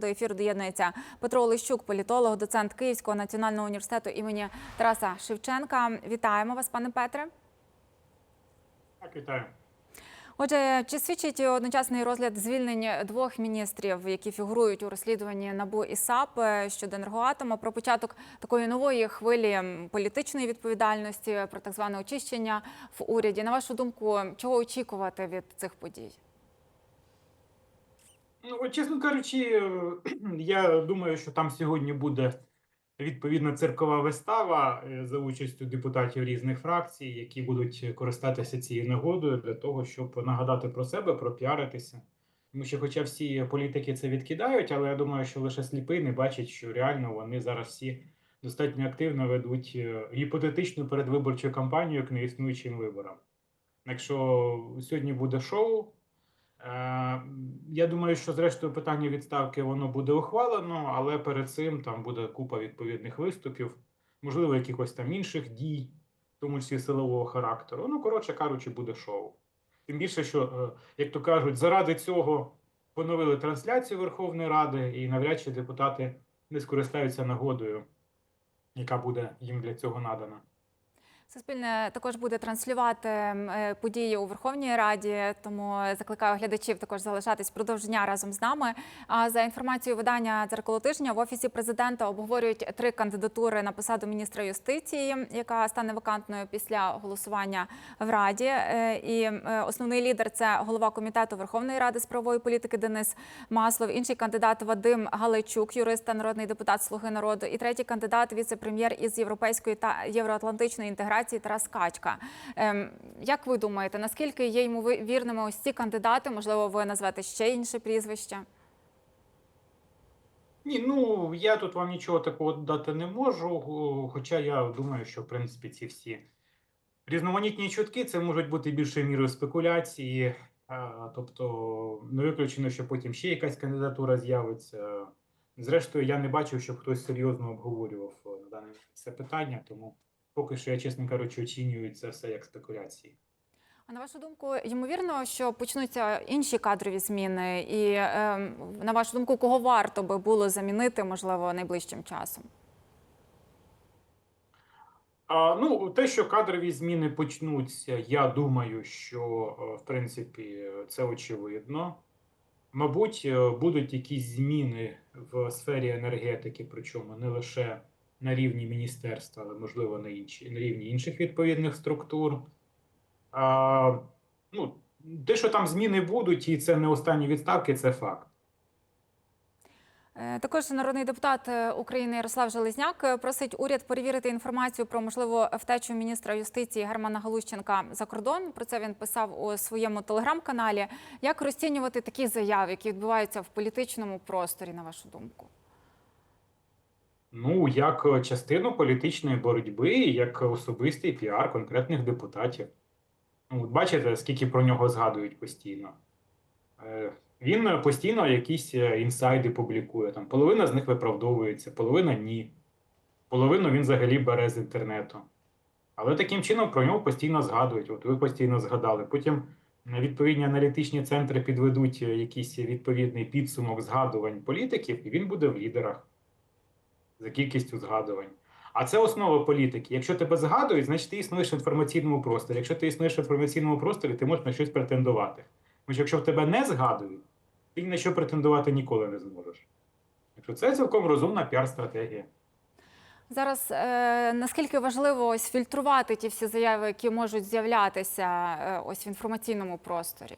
до ефіру доєднується Петро Олещук, політолог, доцент Київського національного університету імені Тараса Шевченка. Вітаємо вас, пане Петре. Так, вітаю. Отже, чи свідчить одночасний розгляд звільнень двох міністрів, які фігурують у розслідуванні НАБУ і САП щодо енергоатому, про початок такої нової хвилі політичної відповідальності, про так зване очищення в уряді? На вашу думку, чого очікувати від цих подій? Ну, чесно кажучи, я думаю, що там сьогодні буде відповідна циркова вистава е, за участю депутатів різних фракцій, які будуть користатися цією нагодою для того, щоб нагадати про себе, пропіаритися. Тому що, хоча всі політики це відкидають, але я думаю, що лише сліпий не бачить, що реально вони зараз всі достатньо активно ведуть е, гіпотетичну передвиборчу кампанію к неіснуючим виборам. Якщо сьогодні буде шоу, Я думаю, що зрештою питання відставки воно буде ухвалено, але перед цим там буде купа відповідних виступів, можливо, якихось там інших дій, в тому числі силового характеру. Ну, коротше кажучи, буде шоу. Тим більше, що, е, як то кажуть, заради цього поновили трансляцію Верховної Ради, і навряд чи депутати не скористаються нагодою, яка буде їм для цього надана. Суспільне також буде транслювати е, події у Верховній Раді, тому закликаю глядачів також залишатись впродовж дня разом з нами. А за інформацією видання дзеркало тижня в офісі президента обговорюють три кандидатури на посаду міністра юстиції, яка стане вакантною після голосування в Раді. Е, І е, основний лідер це голова комітету Верховної Ради з правової політики Денис Маслов. Інший кандидат Вадим Галайчук, юрист та народний депутат Слуги народу. І третій кандидат віце-прем'єр із європейської та євроатлантичної інтеграції Тарас Качка. Ем, як ви думаєте, наскільки є ймовірними ось ці кандидати? Можливо, ви назвете ще інше прізвище? Ні, ну я тут вам нічого такого дати не можу. Хоча я думаю, що в принципі ці всі різноманітні чутки це можуть бути більшою мірою спекуляції. Тобто не виключено, що потім ще якась кандидатура з'явиться. Зрештою, я не бачив, щоб хтось серйозно обговорював е, на дане це питання, тому поки що я, чесно кажучи, оцінюю це все як спекуляції. А на вашу думку, ймовірно, що почнуться інші кадрові зміни, і ем, на вашу думку, кого варто би було замінити, можливо, найближчим часом? А, ну, те, що кадрові зміни почнуться, я думаю, що е, в принципі це очевидно. Мабуть, е, будуть якісь зміни в сфері енергетики, причому не лише на рівні міністерства, але можливо на інші на рівні інших відповідних структур. А, ну, те, що там зміни будуть, і це не останні відставки, це факт. Е, Також народний депутат е, України Ярослав Железняк е, просить уряд перевірити інформацію про можливу втечу міністра юстиції Германа Галущенка за кордон. Про це він писав у своєму телеграм-каналі. Як розцінювати такі заяви, які відбуваються в політичному просторі, на вашу думку? Ну, як е, частину політичної боротьби, як особистий піар конкретних депутатів. Ну, бачите, скільки про нього згадують постійно. Е, Він е, постійно якісь інсайди публікує. Там половина з них виправдовується, половина ні. Половину він взагалі бере з інтернету. Але таким чином про нього постійно згадують. От ви постійно згадали. Потім відповідні аналітичні центри підведуть якийсь відповідний підсумок згадувань політиків, і він буде в лідерах за кількістю згадувань. А це основа політики. Якщо тебе згадують, значить ти існуєш в інформаційному просторі. Якщо ти існуєш в інформаційному просторі, ти можеш на щось претендувати. Тому що якщо в тебе не згадують, ти на що претендувати ніколи не зможеш. Якщо це цілком розумна піар-стратегія. Зараз е, наскільки важливо ось фільтрувати ті всі заяви, які можуть з'являтися е, ось в інформаційному просторі?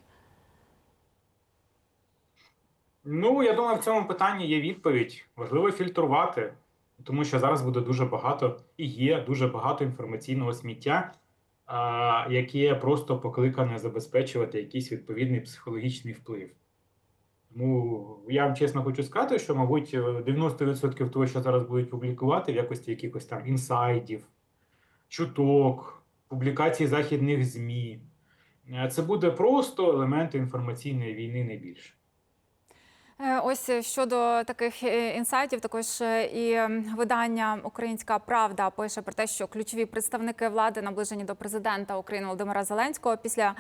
Ну, я думаю, в цьому питанні є відповідь. Важливо фільтрувати, тому що зараз буде дуже багато і є дуже багато інформаційного сміття, яке просто покликане забезпечувати якийсь відповідний психологічний вплив. Тому я вам чесно хочу сказати, що, мабуть, 90% того, що зараз будуть публікувати в якості якихось там інсайдів, чуток, публікацій західних ЗМІ, е, це буде просто елементи інформаційної війни, не більше. Е, Ось е, щодо таких е, інсайтів, також і видання Українська Правда пише про те, що ключові представники влади, наближені до президента України Володимира Зеленського, після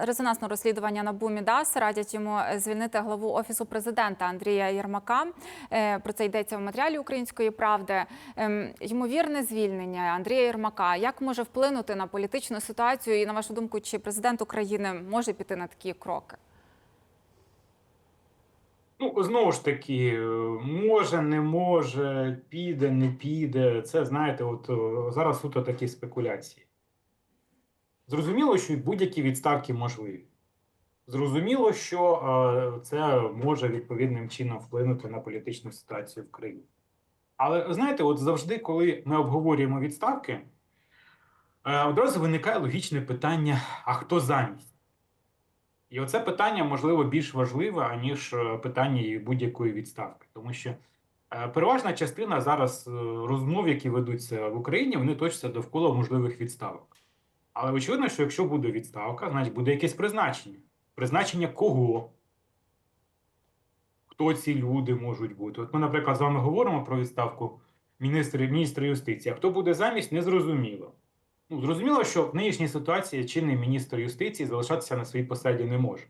резонансного розслідування НАБУ МІДАС радять йому звільнити главу офісу президента Андрія Єрмака. Про це йдеться в матеріалі Української правди. Ем, Ймовірне звільнення Андрія Єрмака як може вплинути на політичну ситуацію? І на вашу думку, чи президент України може піти на такі кроки? Ну, знову ж таки, е, може, не може, піде, не піде. Це, знаєте, от е, зараз суто такі спекуляції. Зрозуміло, що будь-які відставки можливі. Зрозуміло, що е, це може відповідним чином вплинути на політичну ситуацію в країні. Але знаєте, от завжди, коли ми обговорюємо відставки, одразу виникає логічне питання: а хто замість? І оце питання, можливо, більш важливе, аніж е, питання будь-якої відставки. Тому що е, переважна частина зараз е, розмов, які ведуться в Україні, вони точаться довкола можливих відставок. Але очевидно, що якщо буде відставка, значить буде якесь призначення. Призначення кого? Хто ці люди можуть бути? От ми, наприклад, з вами говоримо про відставку міністра, міністра юстиції. А хто буде замість, незрозуміло. Ну, зрозуміло, що в нинішній ситуації чинний міністр юстиції залишатися на своїй посаді не може,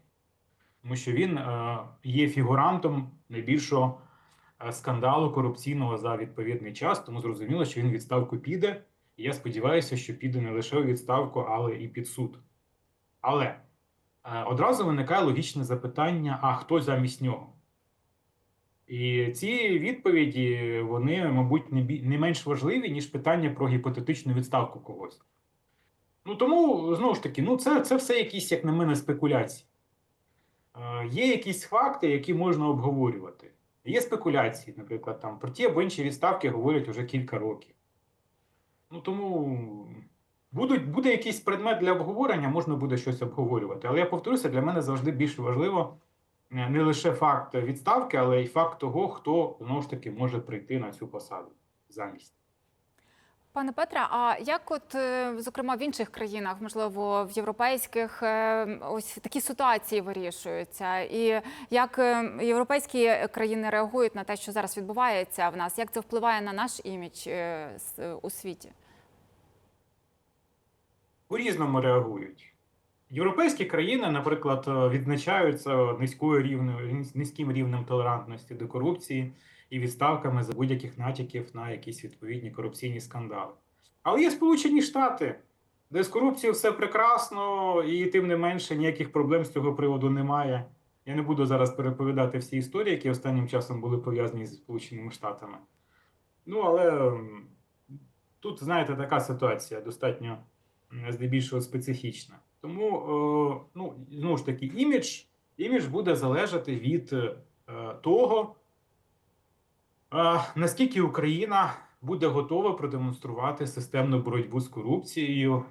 тому що він е, є фігурантом найбільшого е, скандалу корупційного за відповідний час. Тому зрозуміло, що він відставку піде. І я сподіваюся, що піде не лише у відставку, але і під суд. Але е, одразу виникає логічне запитання: а хто замість нього? І ці відповіді, вони, мабуть, не, менш важливі, ніж питання про гіпотетичну відставку когось. Ну тому, знову ж таки, ну це, це все якісь, як на мене, спекуляції. Е, є якісь факти, які можна обговорювати. Є спекуляції, наприклад, там про ті або інші відставки говорять вже кілька років. Ну тому будуть, буде якийсь предмет для обговорення, можна буде щось обговорювати. Але я повторюся, для мене завжди більш важливо не лише факт відставки, але й факт того, хто знову ж таки може прийти на цю посаду замість. Пане Петре, а як, от е, зокрема в інших країнах, можливо, в європейських, е, ось такі ситуації вирішуються, і як е, європейські країни реагують на те, що зараз відбувається в нас? Як це впливає на наш імідж е, у світі? по-різному реагують. Європейські країни, наприклад, е, відзначаються низькою рівнем, низьким рівнем толерантності до корупції і відставками за будь-яких натяків на якісь відповідні корупційні скандали. Але є Сполучені Штати, де з корупцією все прекрасно, і тим не менше ніяких проблем з цього приводу немає. Я не буду зараз переповідати всі історії, які останнім часом були пов'язані з Сполученими Штатами. Ну, але тут, знаєте, така ситуація достатньо здебільшого специфічна. Тому, е, ну, знову ж таки, імідж, імідж буде залежати від е, того, е, наскільки Україна буде готова продемонструвати системну боротьбу з корупцією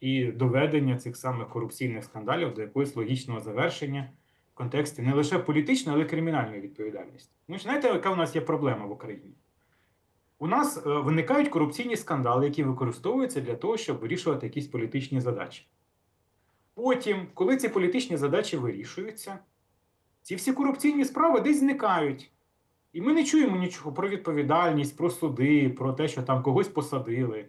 і доведення цих самих корупційних скандалів до якогось логічного завершення в контексті не лише політичної, але й кримінальної відповідальності. Ну, знаєте, яка у нас є проблема в Україні? У нас виникають корупційні скандали, які використовуються для того, щоб вирішувати якісь політичні задачі. Потім, коли ці політичні задачі вирішуються, ці всі корупційні справи десь зникають. І ми не чуємо нічого про відповідальність, про суди, про те, що там когось посадили.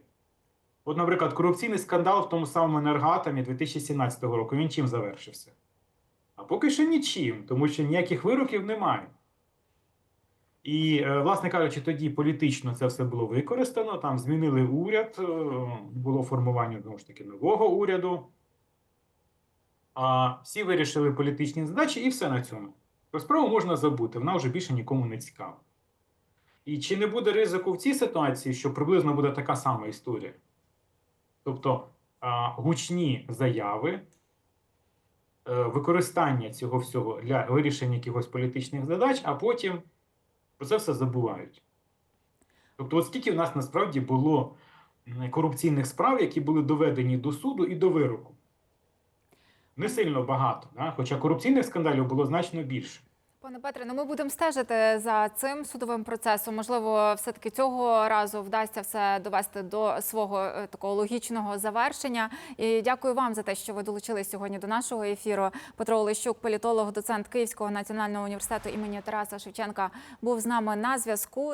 От, наприклад, корупційний скандал в тому самому енергатомі 2017 року він чим завершився? А поки що нічим, тому що ніяких вироків немає. І, е, власне кажучи, тоді політично це все було використано. Там змінили уряд, е, було формування знову ж таки нового уряду. А всі вирішили політичні задачі, і все на цьому. Про справу можна забути, вона вже більше нікому не цікава. І чи не буде ризику в цій ситуації, що приблизно буде така сама історія? Тобто гучні заяви, е, використання цього всього для вирішення якихось політичних задач, а потім про це все забувають. Тобто, от скільки в нас насправді було корупційних справ, які були доведені до суду і до вироку? Не сильно багато, да? хоча корупційних скандалів було значно більше. Пане Петре, ну ми будемо стежити за цим судовим процесом. Можливо, все-таки цього разу вдасться все довести до свого е, такого логічного завершення. І дякую вам за те, що ви долучились сьогодні до нашого ефіру. Петро Олещук, політолог, доцент Київського національного університету імені Тараса Шевченка, був з нами на зв'язку.